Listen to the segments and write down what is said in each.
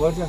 Wala siya,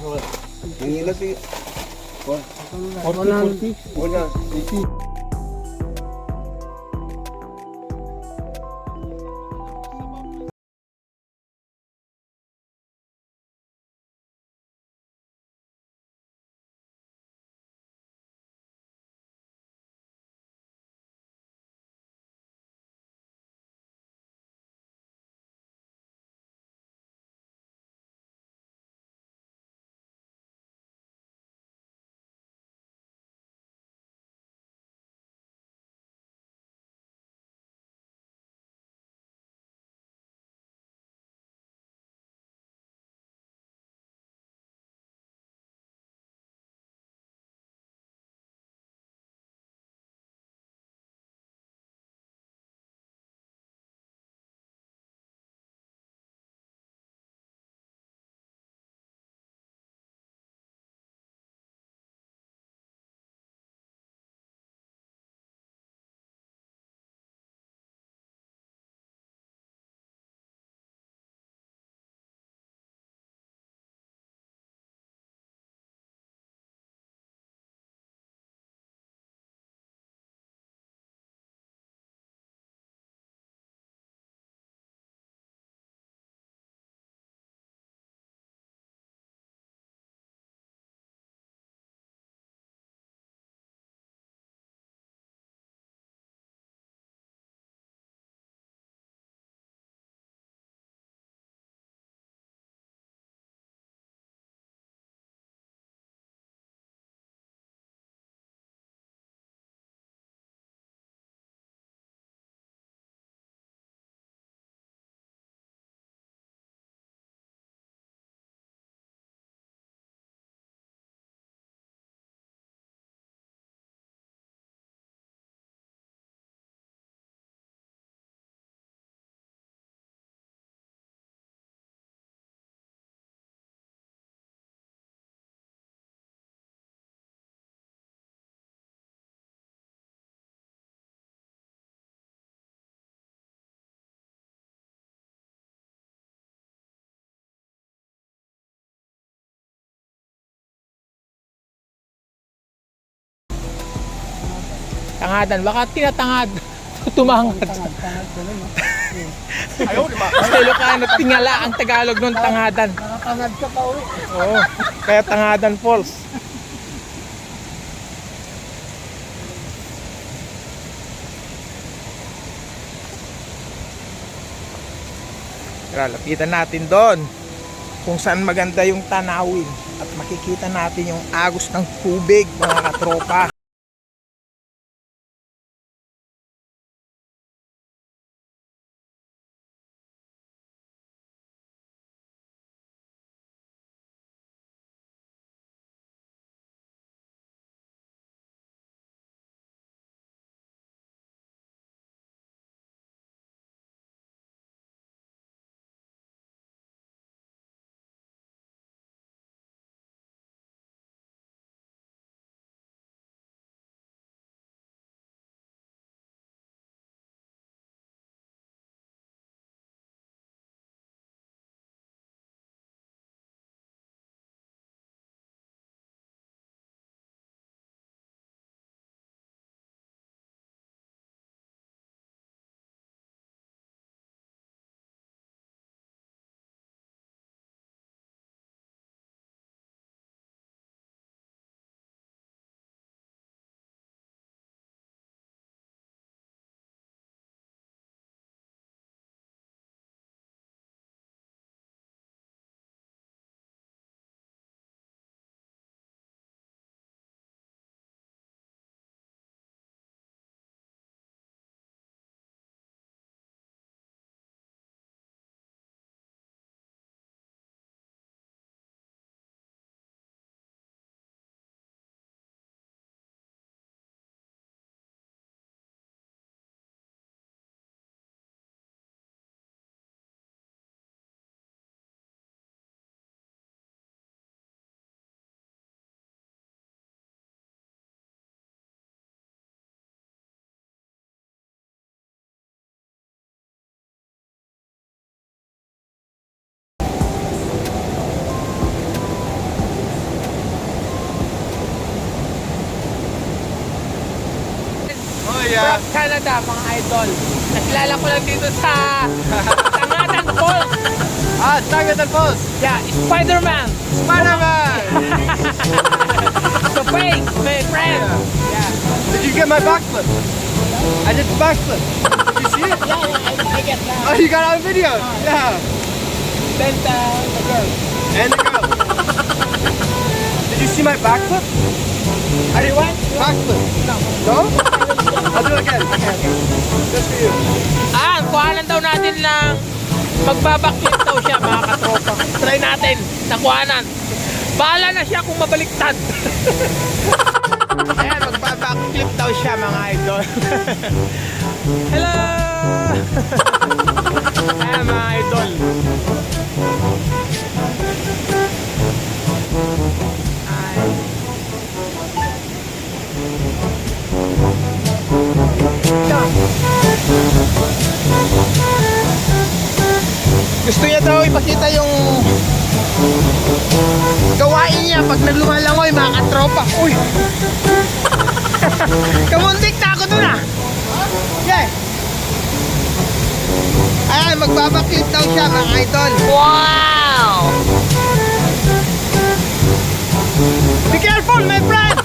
Tangadan, baka tinatangad. Tumangad. Ayaw, di ba? Sa Ilocano, tingala ang Tagalog nun, tangadan. Nakakangad ka pa uwi. Oo, kaya tangadan falls. Tara, lapitan natin doon kung saan maganda yung tanawin at makikita natin yung agos ng tubig mga katropa. Canada, mga idol. Nakilala ko lang dito sa Tangadan Falls. Ah, Tagadan Falls. Yeah, Spider-Man. Spider-Man. So fake, my friend. Yeah. Did you get my backflip? I did the backflip. Did you see it? Yeah, yeah, I, I get that. Oh, you got it on video? Yeah. Then the, the girl. And the girl. Did you see my backflip? I did what? Backflip. No. No? I'll do it again. Okay, okay. Just for you. Ah, kuhanan daw natin ng magbabackflip daw siya mga katropa. Try natin, nakuhanan. Bahala na siya kung mabaliktad. Ayan, magbabackflip daw siya mga idol. Hello! Ayan mga idol. Pag naglumalangoy mga katropa. Uy! Kamuntik na ako dun ah! Yeah! Ayan, magbabaklip daw siya mga idol. Wow! Be careful, my friend!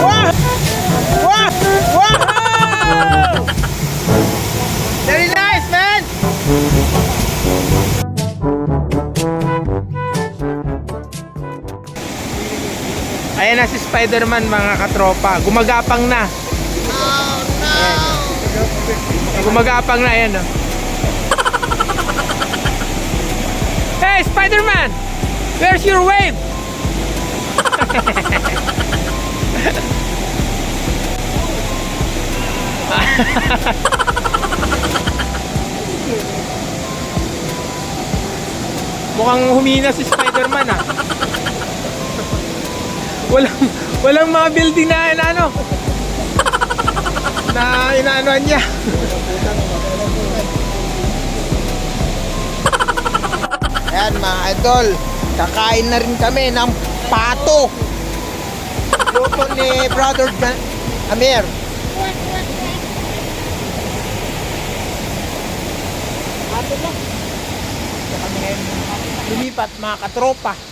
Wow! Wow! Wow! Ayan na si Spider-Man mga katropa. Gumagapang na. Oh no! Gumagapang na, ayan oh. Hey, Spider-Man! Where's your wave? Mukhang humina si Spider-Man ah. Walang walang mga building na inaano. Na inaanoan niya. Ayan mga idol, kakain na rin kami ng pato. Luto ni Brother Jan Amir. Pato lang. Lumipat mga katropa.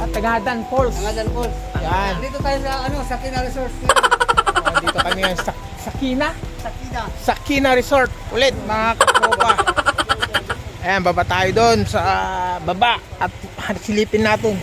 At Tagadan Falls. Tagadan Falls. Yan. Dito tayo sa ano, sa Kina Resort. Ah, dito kami ngayon sa Sakina. Sa Kina. Sakina Resort ulit mga katropa. Ayan, baba tayo doon sa baba at silipin natin